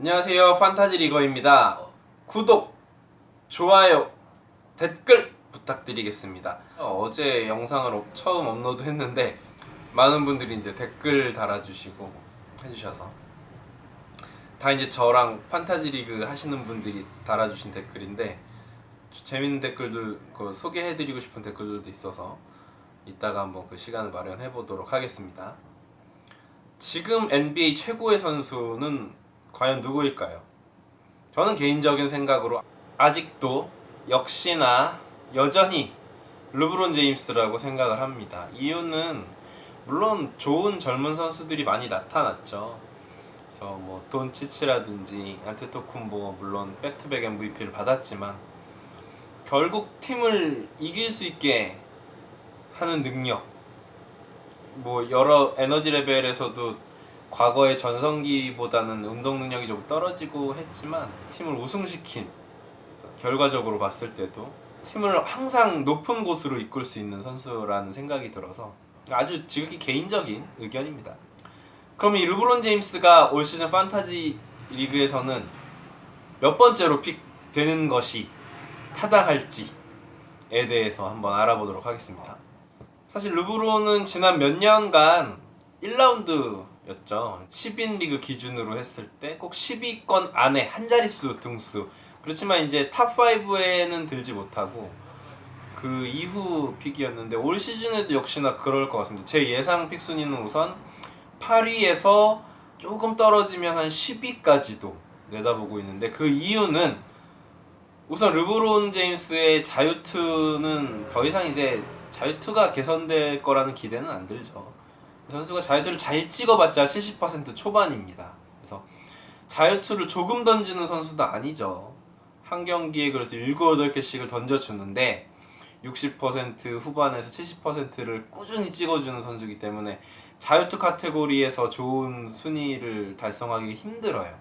안녕하세요. 판타지 리거입니다. 구독 좋아요 댓글 부탁드리겠습니다. 어제 영상을 업- 처음 업로드 했는데 많은 분들이 이제 댓글 달아주시고 해주셔서 다 이제 저랑 판타지 리그 하시는 분들이 달아주신 댓글인데 저- 재밌는 댓글들 그 소개해드리고 싶은 댓글들도 있어서 이따가 한번 그 시간을 마련해 보도록 하겠습니다. 지금 NBA 최고의 선수는 과연 누구일까요? 저는 개인적인 생각으로 아직도 역시나 여전히 르브론 제임스라고 생각을 합니다. 이유는 물론 좋은 젊은 선수들이 많이 나타났죠. 그래서 뭐 돈치치라든지 안테토쿤보 물론 백투백 MVP를 받았지만 결국 팀을 이길 수 있게 하는 능력 뭐 여러 에너지 레벨에서도 과거의 전성기보다는 운동 능력이 좀 떨어지고 했지만 팀을 우승시킨 결과적으로 봤을 때도 팀을 항상 높은 곳으로 이끌 수 있는 선수라는 생각이 들어서 아주 지극히 개인적인 의견입니다. 그럼 이 르브론 제임스가 올 시즌 판타지 리그에서는 몇 번째로 픽 되는 것이 타당할지에 대해서 한번 알아보도록 하겠습니다. 사실 르브론은 지난 몇 년간 1라운드 였죠. 10인 리그 기준으로 했을 때 꼭 10위권 안에 한 자릿수 등수. 그렇지만 이제 탑 5에는 들지 못하고 그 이후 픽이었는데 올 시즌에도 역시나 그럴 것 같습니다. 제 예상 픽 순위는 우선 8위에서 조금 떨어지면 한 10위까지도 내다보고 있는데 그 이유는 우선 르브론 제임스의 자유투는 더 이상 이제 자유투가 개선될 거라는 기대는 안 들죠. 이 선수가 자유투를 잘 찍어봤자 70% 초반입니다. 그래서 자유투를 조금 던지는 선수도 아니죠. 한 경기에 그래서 7, 8개씩을 던져주는데 60% 후반에서 70%를 꾸준히 찍어주는 선수이기 때문에 자유투 카테고리에서 좋은 순위를 달성하기 힘들어요.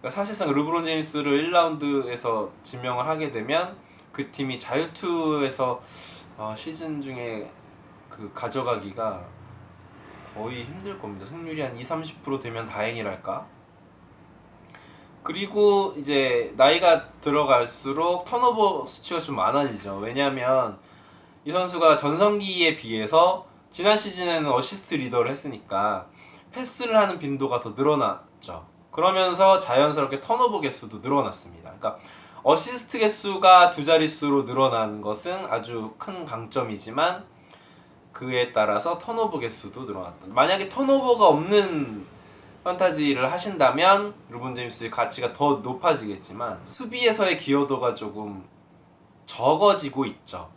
그러니까 사실상 르브론 제임스를 1라운드에서 지명을 하게 되면 그 팀이 자유투에서 어, 시즌 중에 그 가져가기가 거의 힘들 겁니다. 승률이 한 2, 30% 되면 다행이랄까. 그리고 이제 나이가 들어갈수록 턴오버 수치가 좀 많아지죠. 왜냐하면 이 선수가 전성기에 비해서 지난 시즌에는 어시스트 리더를 했으니까 패스를 하는 빈도가 더 늘어났죠. 그러면서 자연스럽게 턴오버 개수도 늘어났습니다. 그러니까 어시스트 개수가 두 자릿수로 늘어난 것은 아주 큰 강점이지만 그에 따라서 턴오버 개수도 늘어났다. 만약에 턴오버가 없는 판타지를 하신다면 르본 제임스의 가치가 더 높아지겠지만 수비에서의 기여도가 조금 적어지고 있죠.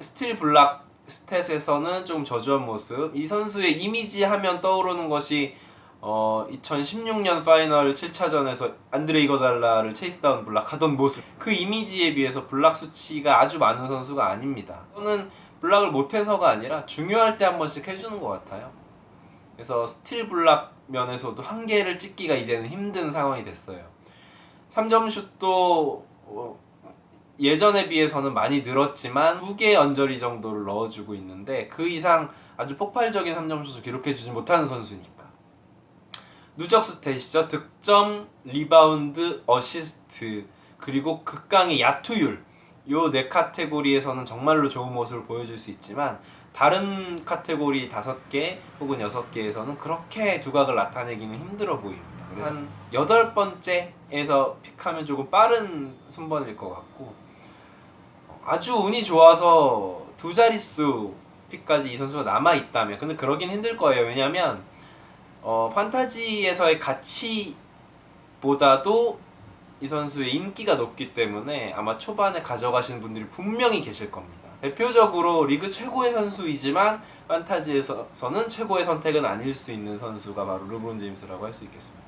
스틸 블락 스탯에서는 좀 저조한 모습. 이 선수의 이미지 하면 떠오르는 것이 어, 2016년 파이널 7차전에서 안드레 이거달라를 체이스다운 블락하던 모습. 그 이미지에 비해서 블락 수치가 아주 많은 선수가 아닙니다. 저는 블락을 못해서가 아니라 중요할 때 한 번씩 해주는 것 같아요. 그래서 스틸 블락 면에서도 한 개를 찍기가 이제는 힘든 상황이 됐어요. 3점 슛도 어, 예전에 비해서는 많이 늘었지만 두개 언저리 정도를 넣어주고 있는데 그 이상 아주 폭발적인 3점 슛을 기록해주지 못하는 선수니까. 누적 스탯이죠. 득점, 리바운드, 어시스트 그리고 극강의 야투율 요 네 카테고리에서는 정말로 좋은 모습을 보여줄 수 있지만 다른 카테고리 다섯 개 혹은 여섯 개에서는 그렇게 두각을 나타내기는 힘들어 보입니다. 그래서 한 여덟 번째에서 픽하면 조금 빠른 순번일 것 같고 아주 운이 좋아서 두 자릿수 픽까지 이 선수가 남아 있다면 근데 그러긴 힘들 거예요. 왜냐하면 어, 판타지에서의 가치보다도 이 선수의 인기가 높기 때문에 아마 초반에 가져가시는 분들이 분명히 계실 겁니다. 대표적으로 리그 최고의 선수이지만 판타지에서는 최고의 선택은 아닐 수 있는 선수가 바로 르브론 제임스라고 할 수 있겠습니다.